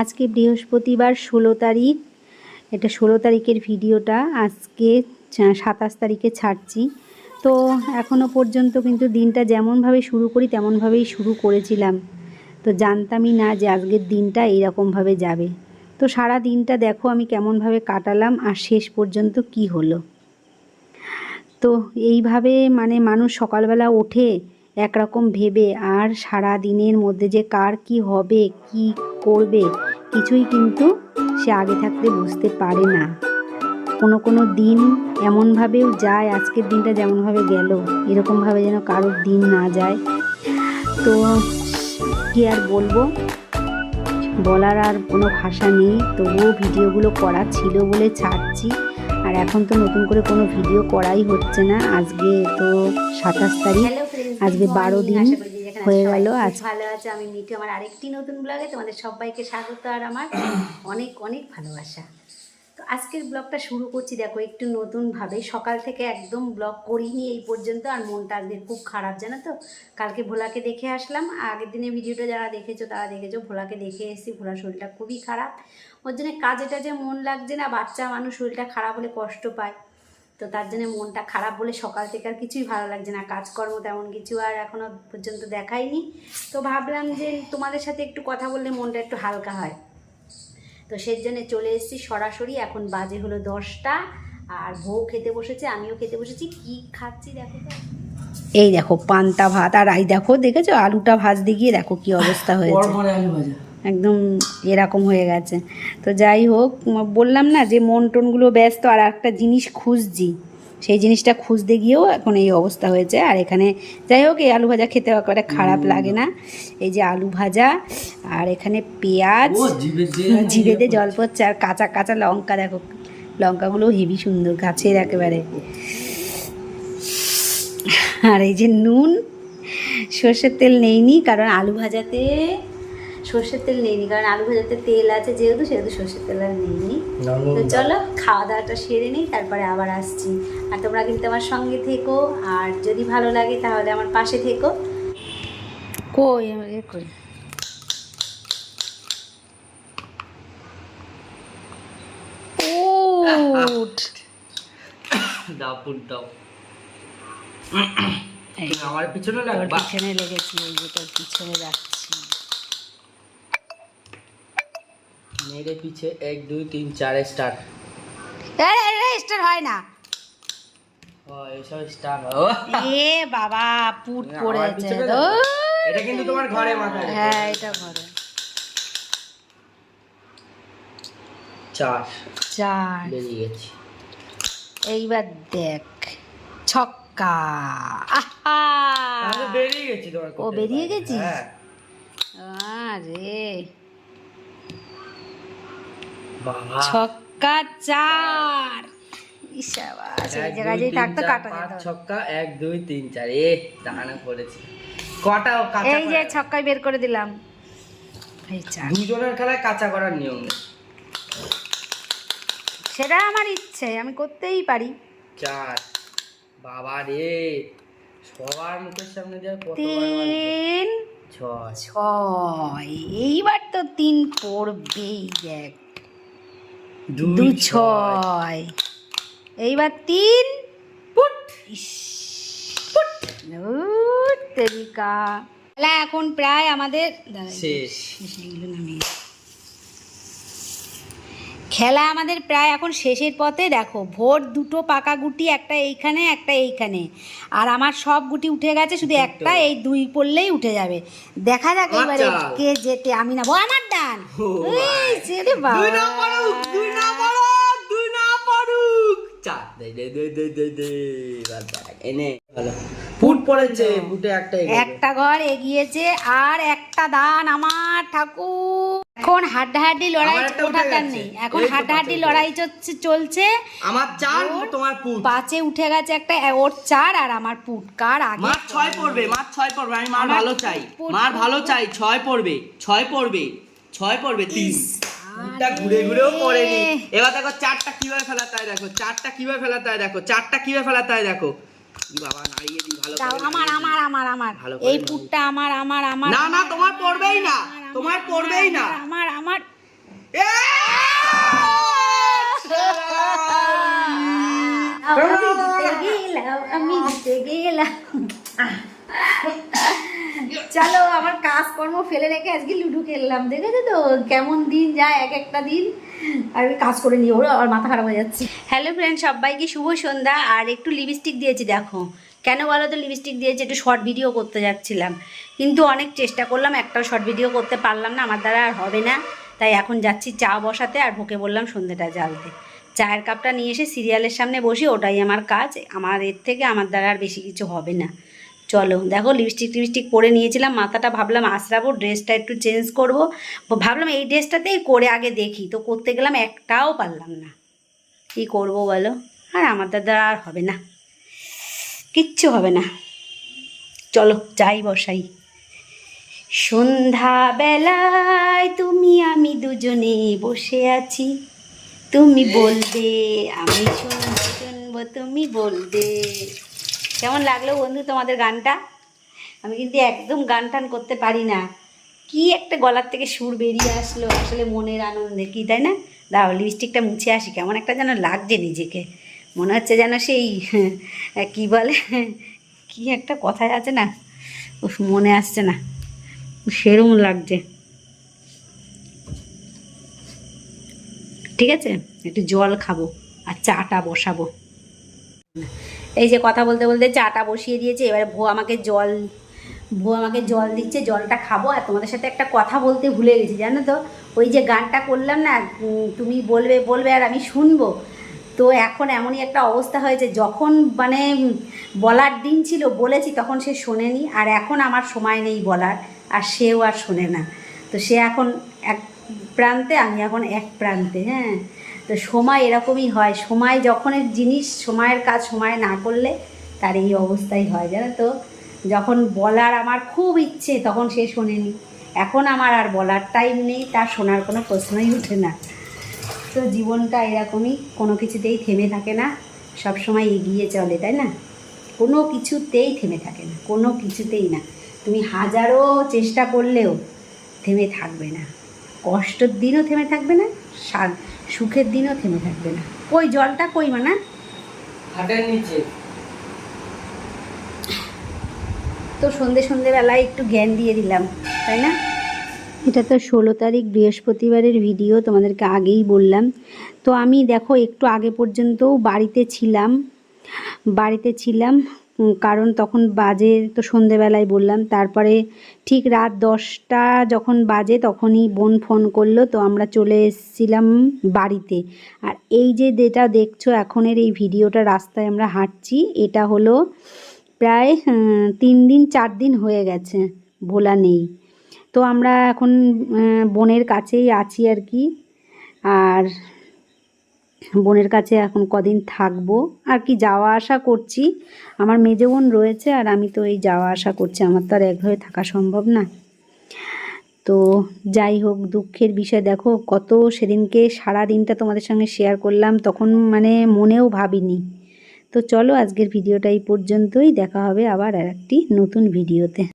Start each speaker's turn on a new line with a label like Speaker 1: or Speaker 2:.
Speaker 1: আজকে বৃহস্পতিবার ষোলো তারিখ। এটা ষোলো তারিখের ভিডিওটা। আজকে সাতাশ তারিখে ছাড়ছি। তো এখনও পর্যন্ত কিন্তু দিনটা যেমনভাবে শুরু করি, তেমনভাবেই শুরু করেছিলাম। তো জানতামই না যে আজকের দিনটা এইরকমভাবে যাবে। তো সারা দিনটা দেখো আমি কেমনভাবে কাটালাম আর শেষ পর্যন্ত কি হলো। তো এইভাবে মানে মানুষ সকালবেলা ওঠে একরকম ভেবে আর সারা দিনের মধ্যে যে কার কি হবে, কি করবে, কিছুই কিন্তু সে আগে থাকতে বুঝতে পারে না। কোনো কোনো দিন এমনভাবেও যায়, আজকের দিনটা যেমনভাবে গেল, এরকমভাবে যেন কারোর দিন না যায়। তো কি আর বলব? বলার আর কোনো ভাষা নেই, তবুও ভিডিওগুলো করা ছিল বলে ছাড়ছি। আর এখন তো নতুন করে কোনো ভিডিও করাই হচ্ছে না। আজকে তো সাতাশ তারিখ। আজকে বারো দিন হয়ে গেল আজ ভালো আছে। আমি মিঠু আমার আরেকটি নতুন ব্লগে তোমাদের সবাইকে স্বাগত আর আমার অনেক অনেক ভালোবাসা। তো আজকের ব্লগটা শুরু করছি দেখো একটু নতুনভাবে। সকাল থেকে একদম ব্লগ করিনি এই পর্যন্ত আর মনটা আজকে খুব খারাপ জানো তো? কালকে ভোলাকে দেখে আসলাম। আগের দিনের ভিডিওটা যারা দেখেছ তারা দেখেছ ভোলাকে দেখে এসেছি। ভোলার শরীরটা খুবই খারাপ। ওর জন্য কাজে টাজে মন লাগছে না বাচ্চা মানুষ শরীরটা খারাপ হলে কষ্ট পায়। তো তার জন্য মনটা খারাপ বলে সকাল থেকে আর কিছুই ভালো লাগছে না। কাজকর্ম তেমন কিছু আর এখনও পর্যন্ত দেখাইনি। তো ভাবলাম যে তোমাদের সাথে একটু কথা বললে মনটা একটু হালকা হয়। তো সেই জন্য চলে এসেছি সরাসরি। এখন বাজে হলো দশটা আর বউ খেতে বসেছে আমিও খেতে বসেছি। কি খাচ্ছি দেখো এই দেখো পান্তা ভাত আর এই দেখো দেখেছ? আলুটা ভাজতে গিয়ে দেখো কি অবস্থা হয়েছে। একদম এরকম হয়ে গেছে। তো যাই হোক বললাম না যে মন টনগুলো ব্যস্ত আর একটা জিনিস খুঁজছি। সেই জিনিসটা খুঁজতে গিয়েও এখন এই অবস্থা হয়েছে। আর এখানে যাই হোক এই আলু ভাজা খেতে একেবারে খারাপ লাগে না। এই যে আলু ভাজা আর এখানে পেঁয়াজ জিভেতে জল পড়ছে আর কাঁচা কাঁচা লঙ্কা দেখো লঙ্কাগুলো হেভি সুন্দর গাছের একেবারে। আর এই যে নুন সর্ষের তেল নেইনি কারণ আলু ভাজাতে সর্ষের তেল নেইনি কারণ আলু ভাজাতে তেল আছে যেহেতু সেহেতু সর্ষের তেল আর নেইনি। তো চলো খাওয়া দাওয়াটা সেরে নিই তারপরে আবার আসছি। আর তোমরা কিন্তু আমার সঙ্গে থেকো আর যদি ভালো লাগে তাহলে আমার পাশে থেকো। কই আমার এ কই
Speaker 2: দাও পুট দাও। আমার পিছনে
Speaker 1: তোর পিছনে লেগেছি যে তোর পিছনে যাচ্ছি
Speaker 2: মেরে পিছে এক দুই তিন চার স্টার্ট
Speaker 1: স্টার হয় না। এ বাবা পুট তো
Speaker 2: লাগবা। এটা কিন্তু তোমার ঘরে মাথায়
Speaker 1: হ্যাঁ। এটা ঘরে।
Speaker 2: চার।
Speaker 1: চার।
Speaker 2: বেরিয়ে গেছি
Speaker 1: এইবার দেখ। ছক্কা।
Speaker 2: বেরিয়ে গেছি
Speaker 1: ও, বেরিয়ে। গেছিস?
Speaker 2: হ্যাঁ।
Speaker 1: আরে
Speaker 2: বাবা
Speaker 1: ছক্কা চার ইসাবাস এই
Speaker 2: এক,
Speaker 1: জায়গায়
Speaker 2: দুই,
Speaker 1: যদি
Speaker 2: তিন,
Speaker 1: থাকতো
Speaker 2: চার,
Speaker 1: কাটা
Speaker 2: পাঁচ
Speaker 1: যেত
Speaker 2: ছক্কা এক দুই তিন চার। এ দাঁড়ানো পড়েছি কটা
Speaker 1: এই যে ছক্কায় বের করে দিলাম।
Speaker 2: দুজনের খেলায় কাঁচা করার নিয়ম
Speaker 1: সেটা আমার ইচ্ছে আমি করতেই পারি।
Speaker 2: চার। বাবা রে সবার মুখের সামনে কত
Speaker 1: তিন
Speaker 2: ছয়।
Speaker 1: ছয়। এইবার তো তিন পড়বেই দেখ।
Speaker 2: দুই ছয়।
Speaker 1: এইবার তিন। ইস, ধুর তেরিকা। খেলা এখন প্রায় আমাদের
Speaker 2: শেষ।
Speaker 1: খেলা আমাদের প্রায় এখন শেষের পথে দেখো ভোর দুটো পাকা গুটি একটা এইখানে একটা এইখানে। আর আমার সব গুটি উঠে গেছে শুধু একটা এই দুই পড়লেই উঠে যাবে। দেখা যাক এবারে কে যেতে আমি না ও আমার ডান
Speaker 2: ফুট পড়েছে ফুটে একটা
Speaker 1: ঘর এগিয়েছে আর একটা দান আমার ঠাকুর। এখন হাড্ডাহাড্ডি লড়াই
Speaker 2: গেছে।
Speaker 1: নেই? এখন হাড্ডাহাড্ডি লড়াই চলছে
Speaker 2: আমার চার তোমার পুট
Speaker 1: পাঁচে উঠে গেছে একটা ওর চার আর আমার পুট কার আগে
Speaker 2: মার ছয় পড়বে মার ছয় পড়বে আমি মার ভালো চাই। মার ভালো চাই ছয় পড়বে ছয় পড়বে ছয় পড়বে তিন। পুটটা ঘুরে ঘুরেও পড়েনি। এবার দেখো চারটা কীভাবে ফেলাতে হয় দেখো চারটা কীভাবে ফেলাতে হয় দেখো চারটা কীভাবে ফেলাতে হয় দেখো। বাবা নাড়িয়ে দিই ভালো
Speaker 1: আমার আমার আমার আমার। এই পুটটা আমার আমার আমার।
Speaker 2: না না তোমার পড়বেই না। তোমার পড়বেই না।
Speaker 1: আমার আমার আমি চলো আমার কাজকর্ম ফেলে রেখে আজকে লুডু খেললাম দেখেছ তো? কেমন দিন যায় এক একটা দিন। আর কাজ করে নিয়ে ওরা আমার মাথা খারাপ হয়ে যাচ্ছে। হ্যালো ফ্রেন্ড সবাইকে শুভ সন্ধ্যা। আর একটু লিপস্টিক দিয়েছি দেখো। কেন বলো তো লিপস্টিক দিয়েছি একটু শর্ট ভিডিও করতে যাচ্ছিলাম। কিন্তু অনেক চেষ্টা করলাম, একটাও শর্ট ভিডিও করতে পারলাম না, আমার দ্বারা আর হবে না। তাই এখন যাচ্ছি চা বসাতে আর ভোকে বললাম সন্ধ্যেটা জ্বালতে। চায়ের কাপটা নিয়ে এসে সিরিয়ালের সামনে বসি, ওটাই আমার কাজ। আমার এর থেকে আমার দ্বারা আর বেশি কিছু হবে না। চলো, দেখো লিপস্টিক টিপস্টিক পরে নিয়েছিলাম, মাথাটা ভাবলাম আশরাবো ড্রেসটা একটু চেঞ্জ করব। ভাবলাম এই ড্রেসটাতেই করে আগে দেখি, তো করতে গেলাম একটাও পারলাম না। কী করব বলো? আর আমাদের দ্বারা আর হবে না। কিচ্ছু হবে না। চলো, যাই বসাই। সন্ধ্যাবেলায় তুমি, আমি দুজনে বসে আছি। তুমি বলবে, আমি শুনব শুনব, তুমি বলবে। কেমন লাগল বন্ধু তোমাদের গানটা? আমি কিন্তু একদম গান টান করতে পারি না। কি একটা গলার থেকে সুর বেরিয়ে আসলো, আসলে মনের আনন্দে, কি তাই না? দাও লিপস্টিকটা মুছে আসি, কেমন একটা যেন লাগছে নিজেকে। মনে হচ্ছে যেন সেই কি বলে, কি একটা কথায় আছে না মনে আসছে না, সেরম লাগছে। ঠিক আছে? একটু জল খাব আর চাটা বসাবো। এই যে কথা বলতে বলতে চাটা বসিয়ে দিয়েছে, এবারে ভো আমাকে জল, ভো আমাকে জল দিচ্ছে, জলটা খাব। আর তোমাদের সাথে একটা কথা বলতে ভুলে গেছি, জানো তো? ওই যে গানটা করলাম না তুমি বলবে বলবে আর আমি শুনব। তো এখন এমনই একটা অবস্থা হয়েছে যখন মানে বলার দিন ছিল বলেছি, তখন সে শোনেনি আর এখন আমার সময় নেই বলার আর সেও আর শোনে না। তো সে এখন এক প্রান্তে, আমি এখন এক প্রান্তে হ্যাঁ। তো সময় এরকমই হয়, সময় যখনের জিনিস, সময়ের কাজ, সময় না করলে তার এই অবস্থাই হয়, জানো তো। যখন বলার আমার খুব ইচ্ছে, তখন সে শোনেনি। এখন আমার আর বলার টাইম নেই, তার শোনার কোনো প্রশ্নই ওঠে না। তো জীবনটা এরকমই কোনো কিছুতেই থেমে থাকে না সব সময় এগিয়ে চলে তাই না? কোনো কিছুতেই থেমে থাকে না কোনো কিছুতেই না। তুমি হাজারো চেষ্টা করলেও থেমে থাকবে না। কষ্টের দিনও থেমে থাকবে না সুখের দিনও থেমে থাকবে না। কই জলটা কই মানা?
Speaker 2: হাটের নিচে।
Speaker 1: তো সন্ধে সন্ধেবেলায় একটু জ্ঞান দিয়ে দিলাম তাই না? এটা তো ষোলো তারিখ, বৃহস্পতিবারের ভিডিও তোমাদেরকে আগেই বললাম। তো আমি দেখো, একটু আগে পর্যন্তও বাড়িতে ছিলাম বাড়িতে ছিলাম কারণ তখন বাজে তো সন্ধেবেলায় বললাম। তারপরে ঠিক রাত দশটা যখন বাজে, তখনই বোন ফোন করল, তো আমরা চলে এসেছিলাম বাড়িতে। আর এই যে যেটা দেখছ, এখনের এই ভিডিওটা রাস্তায় আমরা হাঁটছি, এটা হলো প্রায় তিন দিন, চার দিন হয়ে গেছে, ভোলা নেই। তো আমরা এখন বোনের কাছেই আছি আর কি। আর বোনের কাছে এখন কদিন থাকব। আর কি যাওয়া আসা করছি। আমার মেজে বোন রয়েছে আর আমি তো এই যাওয়া আসা করছি। আমার তো আর একভাবে থাকা সম্ভব না। তো যাই হোক, দুঃখের বিষয়। দেখো, কত সেদিনকে সারা দিনটা তোমাদের সঙ্গে শেয়ার করলাম, তখন মানে মনেও ভাবিনি। তো চলো আজকের ভিডিওটা এই পর্যন্তই। দেখা হবে আবার আর একটি নতুন ভিডিওতে।